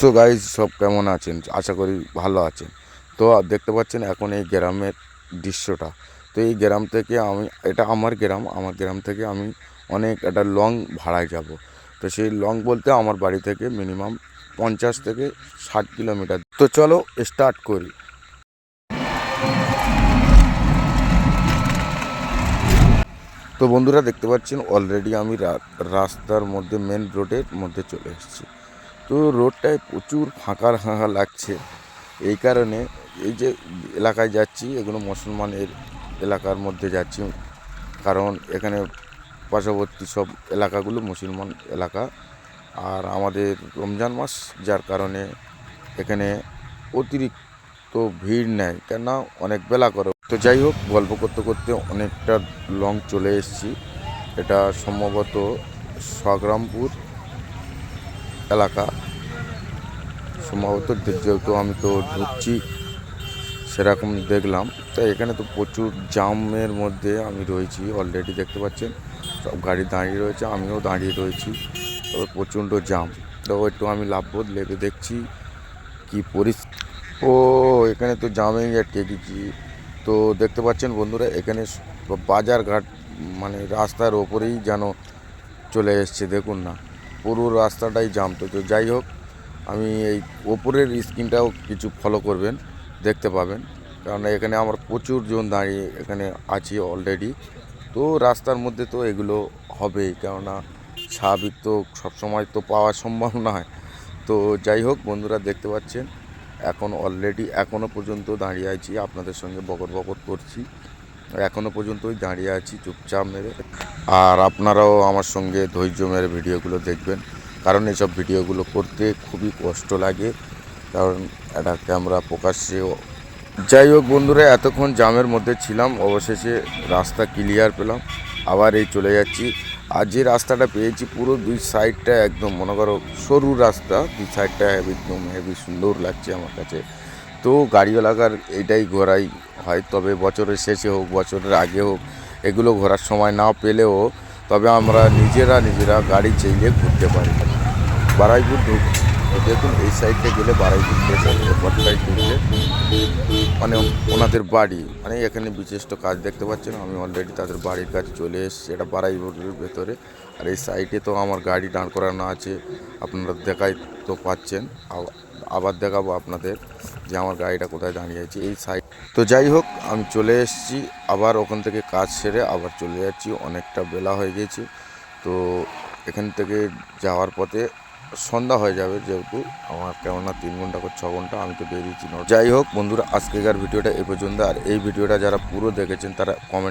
So guys, সব কেমন আছেন? আশা করি ভালো আছেন। তো দেখতে পাচ্ছেন এখন এই গ্রামের দৃশ্যটা। তো এই গ্রাম থেকে আমি, এটা আমার গ্রাম আমার গ্রাম থেকে আমি অনেক একটা লং ভাড়ায় যাব। তো সেই লং বলতে আমার বাড়ি থেকে মিনিমাম পঞ্চাশ থেকে ষাট কিলোমিটার। তো চলো স্টার্ট করি। তো বন্ধুরা, দেখতে পাচ্ছেন, অলরেডি আমি রাস্তার মধ্যে মেন রোডের মধ্যে চলে এসেছি। তো রোডটায় প্রচুর ফাঁকা ফাঁকা লাগছে। এই কারণে এই যে এলাকায় যাচ্ছি, এগুলো মুসলমানের এলাকার মধ্যে যাচ্ছি। কারণ এখানে পার্শ্ববর্তী সব এলাকাগুলো মুসলমান এলাকা। আর আমাদের রমজান মাস, যার কারণে এখানে অতিরিক্ত ভিড় নেয় কেননা অনেক বেলা করে। তো যাই হোক, গল্প করতে করতে অনেকটা লং চলে এসেছি। এটা সম্ভবত সংগ্রামপুর এলাকা। সম্ভবত যেহেতু আমি তো ঢুকছি, সেরকম দেখলাম। তো এখানে তো প্রচুর জামের মধ্যে আমি রয়েছি অলরেডি দেখতে পাচ্ছেন। সব গাড়ি দাঁড়িয়ে রয়েছে, আমিও দাঁড়িয়ে রয়েছি। তবে প্রচণ্ড জাম। তো একটু আমি লাভবোধ লেগে দেখছি কি পরিস্থিতি ও, এখানে তো জামেই আটকে গেছি তো দেখতে পাচ্ছেন বন্ধুরা, এখানে স- বাজার ঘাট মানে রাস্তার ওপরেই যেন চলে এসছে, দেখুন না। পুরো রাস্তাটাই জাম তো যাই হোক, আমি এই ওপরের স্ক্রিনটাও কিছু ফলো করবেন, দেখতে পাবেন। কারণ এখানে আমার প্রচুর জন দাঁড়িয়ে এখানে আছি অলরেডি তো রাস্তার মধ্যে তো এগুলো হবেই, কেননা স্বাভাবিক তো সবসময় তো পাওয়া সম্ভব নয়। তো যাই হোক, বন্ধুরা দেখতে পাচ্ছেন, এখন অলরেডি এখনও পর্যন্ত দাঁড়িয়ে আছি, আপনাদের সঙ্গে বকর বকর করছি। এখনও ওই দাঁড়িয়ে আছি চুপচাপ মেরে। আর আপনারাও আমার সঙ্গে ধৈর্য মেরে ভিডিওগুলো দেখবেন। কারণ এসব ভিডিওগুলো করতে খুবই কষ্ট লাগে। কারণ একটা ক্যামেরা প্রকাশ্যে যাই হোক বন্ধুরা, এতক্ষণ জামের মধ্যে ছিলাম। অবশেষে রাস্তা ক্লিয়ার পেলাম। আবার এই চলে যাচ্ছি। আর যে রাস্তাটা পেয়েছি, পুরো দুই সাইডটা একদম মনে করো সরু রাস্তা। দুই সাইডটা একদম হেভি সুন্দর লাগছে আমার কাছে। তো গাড়িওয়ালাকার এটাই ঘোরাই হয়। তবে বছরের শেষে হোক, বছরের আগে হোক, এগুলো ঘোরার সময় না পেলেও তবে আমরা নিজেরা নিজেরা গাড়ি চাইলে ঘুরতে পারি। বারাইপুর ঢুক দেখুন, এই সাইডে গেলে বারাইপুর ঢুকলে মানে ওনাদের বাড়ি মানে এখানে বিশিষ্ট কাজ দেখতে পাচ্ছেন, আমি অলরেডি তাদের বাড়ির কাছে চলে এসেছি, এটা বারাইপুরের ভেতরে। আর এই সাইডে তো আমার গাড়ি দাঁড় করানো আছে, আপনারা দেখাই তো পাচ্ছেন। আবার দেখাবো আপনাদের যে আমার গাড়িটা কোথায় দাঁড়িয়ে আছে এই সাইড তো যাই হোক, আমি চলে এসেছি, আবার ওখান থেকে কাজ সেরে আবার চলে যাচ্ছি, অনেকটা বেলা হয়ে গেছে। তো এখান থেকে যাওয়ার পথে সন্ধ্যা হয়ে যাবে যেহেতু আমার কেননা তিন ঘণ্টা করে ছ ঘণ্টা, আমি তো বেরিয়েছি যাই হোক বন্ধুরা, আজকেকার ভিডিওটা এ পর্যন্ত। আর এই ভিডিওটা যারা পুরো দেখেছেন তারা কমেন্ট